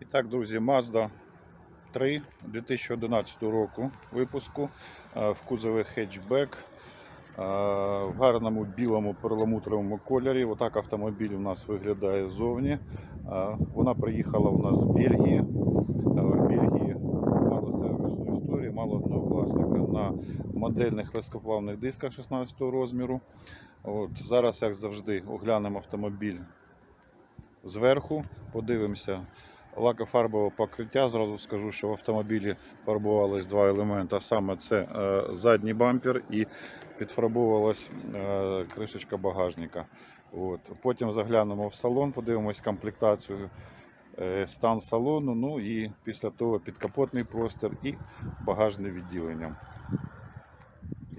І так, друзі, Mazda 3 2011 року випуску е, в кузові хетчбек е, в гарному білому перламутровому кольорі. Отак автомобіль у нас виглядає ззовні. Е, Вона приїхала у нас з Бельгії. В Бельгії мало сервісну історію, мало одного власника на модельних легкоплавних дисках 16 розміру. От, зараз, як завжди, оглянемо автомобіль зверху, подивимося лакофарбове покриття. Зразу скажу, що в автомобілі фарбувались два елементи. Саме це е, задній бампер і підфарбовувалась е, кришечка багажника. От. Потім заглянемо в салон, подивимось комплектацію. е, Стан салону, ну і після того підкапотний простір і багажне відділення.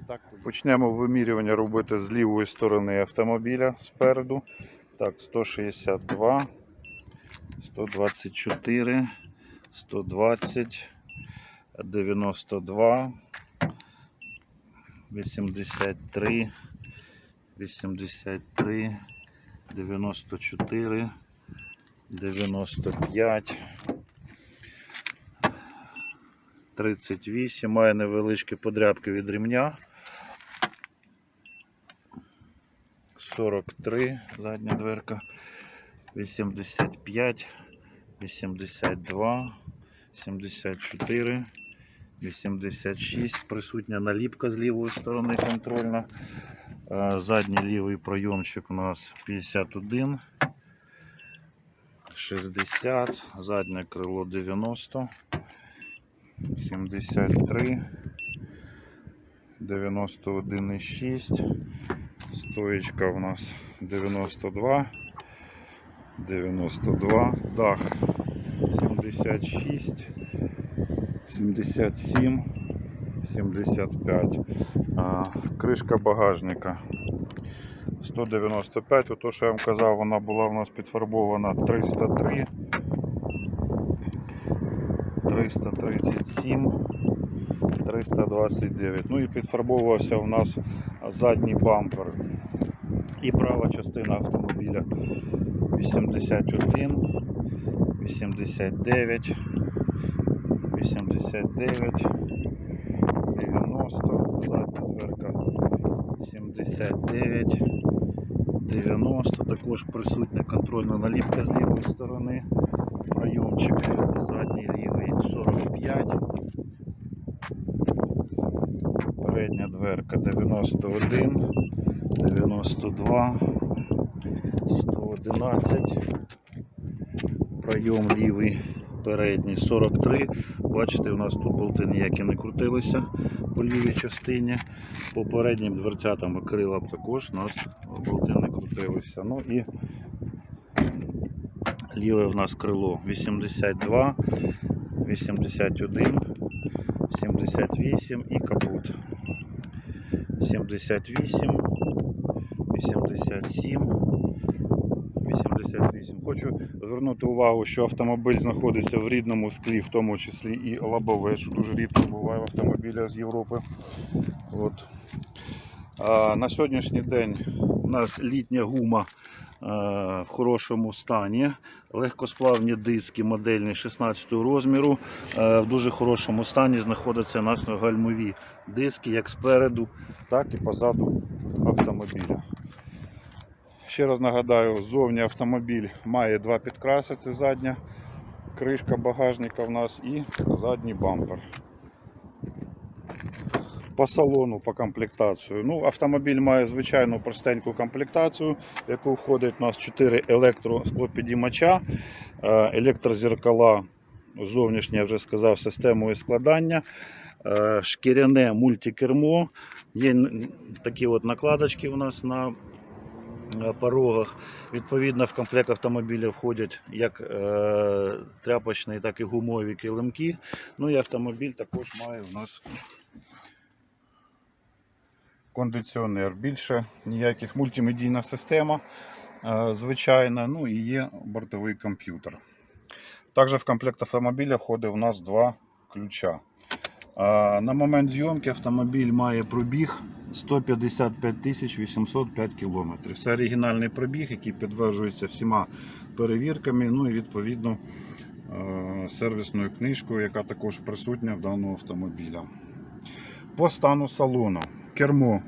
Так, почнемо вимірювання робити з лівої сторони автомобіля спереду. Так, 162, 124, 120, 92, 83, 83, 94, 95, 38. Має невеличкі подрябки від ремня. 43, задня дверка, 85, 82, 74, 86. Присутня наліпка з лівої сторони контрольна. Е, Задній лівий пройомчик у нас 51, 60, заднє крило 90, 73, 91,6. Стоечка у нас 92, 92, дах 76, 77, 75. А, кришка багажника 195. Ото, що я вам казав, вона була у нас підфарбована 303, 337. 329. Ну і підфарбовувався у нас задній бампер. І права частина автомобіля 81, 89, 89, 90, задня дверка 79, 90, також присутня контрольна наліпка з лівої сторони, прийомчик задній лівий 45. Передня дверка 91, 92, 111, пройом лівий передній 43. Бачите, у нас тут болти ніякі не крутилися по лівій частині. По переднім дверцятам і крилам також у нас болти не крутилися. Ну і ліве в нас крило 82, 81. 78 і капот. 78, 87, 88. Хочу звернути увагу, що автомобіль знаходиться в рідному склі, в тому числі і лобове, що дуже рідко буває в автомобілях з Європи. От. А, на сьогоднішній день у нас літня гума в хорошому стані. Легкосплавні диски модельні 16 розміру. В дуже хорошому стані знаходяться наші гальмові диски як спереду, так і позаду автомобіля. Ще раз нагадаю, ззовні автомобіль має два підкраси, це задня кришка багажника в нас і задній бампер. По салону, по комплектацію. Ну, автомобіль має звичайну простеньку комплектацію, в яку входить у нас 4 електросклопідіймача, е, електрозеркала, зовнішнє я вже сказав, системою складання, е, шкіряне мультикермо. Є такі от накладочки у нас на порогах. Відповідно, в комплект автомобіля входять як е, тряпочні, так і гумові килимки. Ну і автомобіль також має у нас кондиціонер. Більше ніяких мультимедійна система, е, звичайна, ну і є бортовий комп'ютер. Також в комплект автомобіля входить у нас два ключа. Е, На момент зйомки автомобіль має пробіг 155 тисяч 805 кілометрів. Це оригінальний пробіг, який підтверджується всіма перевірками. Ну і відповідно е, сервісною книжкою, яка також присутня в даного автомобіля. По стану салону. Кермо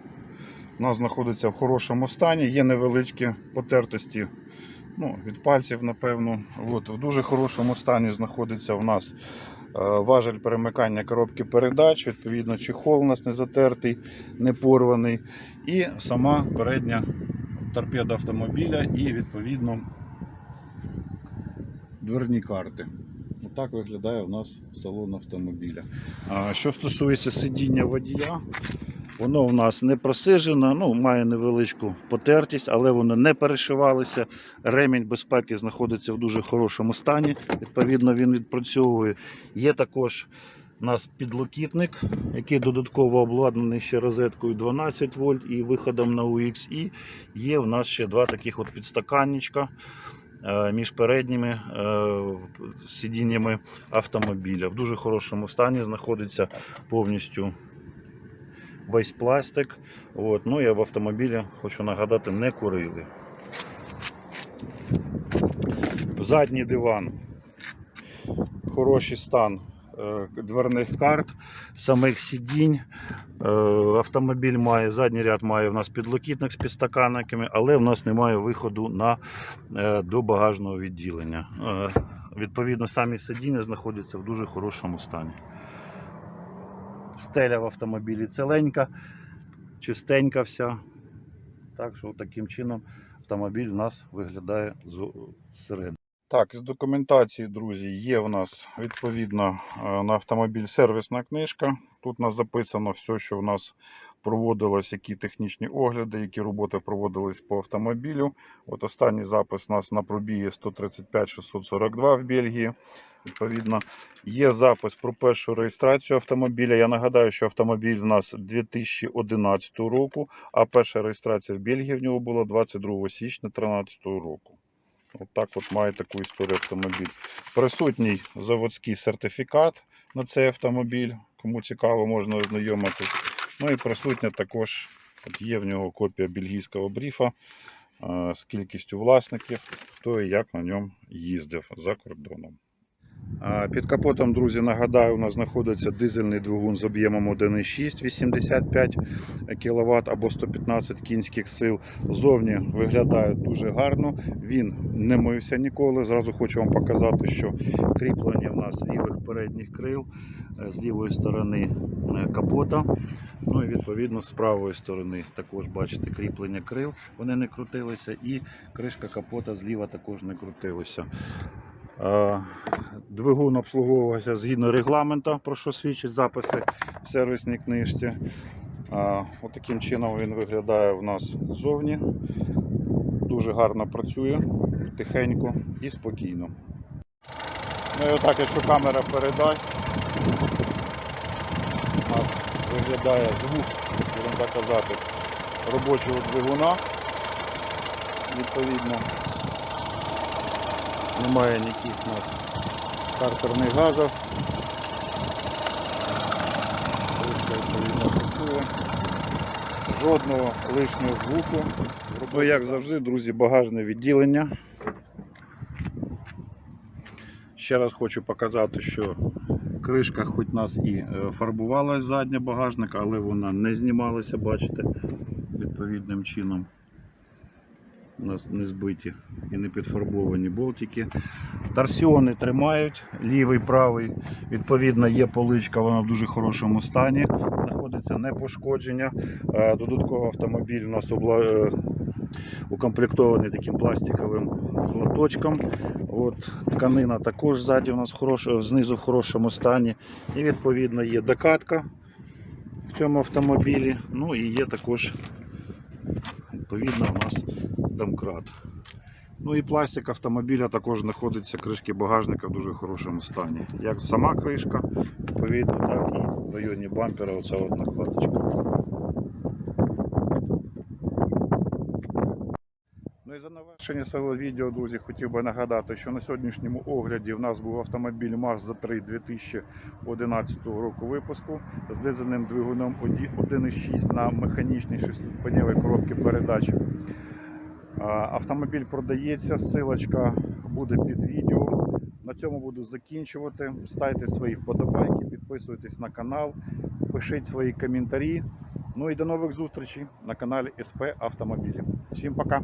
у нас знаходиться в хорошому стані, є невеличкі потертості ну, від пальців, напевно. От, в дуже хорошому стані знаходиться у нас е, важель перемикання коробки передач, відповідно, чехол у нас не затертий, не порваний. І сама передня торпеда автомобіля і відповідно дверні карти. Отак виглядає у нас салон автомобіля. Що стосується сидіння водія, воно у нас не просижено, ну, має невеличку потертість, але воно не перешивалося. Ремінь безпеки знаходиться в дуже хорошому стані. Відповідно, він відпрацьовує. Є також у нас підлокітник, який додатково обладнаний ще розеткою 12 вольт і виходом на UXI. Є в нас ще два таких от підстаканничка е, між передніми е, сидіннями автомобіля. В дуже хорошому стані знаходиться повністю весь пластик. От. Ну і в автомобілі, хочу нагадати, не курили. Задній диван. Хороший стан е, дверних карт, самих сидінь. Е, Автомобіль має, задній ряд має в нас підлокітник з підстаканниками, але в нас немає виходу на, е, до багажного відділення. Відповідно, самі сидіння знаходяться в дуже хорошому стані. Стеля в автомобілі ціленька, чистенька вся. Так що таким чином автомобіль у нас виглядає зсередини. Так, з документації, друзі, є в нас відповідно е, на автомобіль сервісна книжка. Тут у нас записано все, що в нас проводилось, які технічні огляди, які роботи проводились по автомобілю. От останній запис у нас на пробігі 135 642 в Бельгії. Відповідно, є запис про першу реєстрацію автомобіля. Я нагадаю, що автомобіль у нас 2011 року, а перша реєстрація в Бельгії в нього була 22 січня 2013 року. От так от має таку історію автомобіль. Присутній заводський сертифікат на цей автомобіль. Кому цікаво, можна ознайомити. Ну і присутня також є в нього копія бельгійського бріфа з кількістю власників, хто і як на ньому їздив за кордоном. Під капотом, друзі, нагадаю, у нас знаходиться дизельний двигун з об'ємом 1,6 85 кВт або 115 кінських сил. Зовні виглядає дуже гарно. Він не мився ніколи. Зразу хочу вам показати, що кріплення в нас лівих передніх крил е, з лівої сторони е, капота. Ну і відповідно з правої сторони також бачите кріплення крил. Вони не крутилися, і кришка капота зліва також не крутилася. Е, Двигун обслуговувався згідно регламенту, про що свідчать записи в сервісній книжці. А, От чином він виглядає в нас ззовні. Дуже гарно працює, тихенько і спокійно. Ну і отак, якщо камера передасть, у нас виглядає звук, будемо так казати, робочого двигуна. Відповідно, немає ніяких у нас картерних газів. Жодного лишнього звуку. Ну, як завжди, друзі, багажне відділення. Ще раз хочу показати, що кришка хоч нас і е, фарбувалась задня багажника, але вона не знімалася, бачите, відповідним чином. У нас не збиті і не підфарбовані болтики. Торсіони тримають, лівий, правий. Відповідно, є поличка, вона в дуже хорошому стані. Знаходиться не пошкодження. Е, Додатково автомобіль у нас обла... е, укомплектований таким пластиковим лоточком. От, тканина також ззаді у нас хороша, знизу в хорошому стані. І відповідно є докатка в цьому автомобілі. Ну і є також відповідно у нас домкрат. Ну і пластик автомобіля також знаходиться кришки багажника в дуже хорошому стані. Як сама кришка, відповідно, так і в районі бампера оця от накладочка. Ну і за завершення свого відео, друзі, хотів би нагадати, що на сьогоднішньому огляді в нас був автомобіль Mazda 3 2011 року випуску з дизельним двигуном 1.6 на механічній шестиступеневій коробці передач. Автомобіль продається, ссылочка буде під відео. На цьому буду закінчувати. Ставте свої вподобайки, підписуйтесь на канал, пишіть свої коментарі. Ну і до нових зустрічей на каналі СП Автомобілі. Всім пока!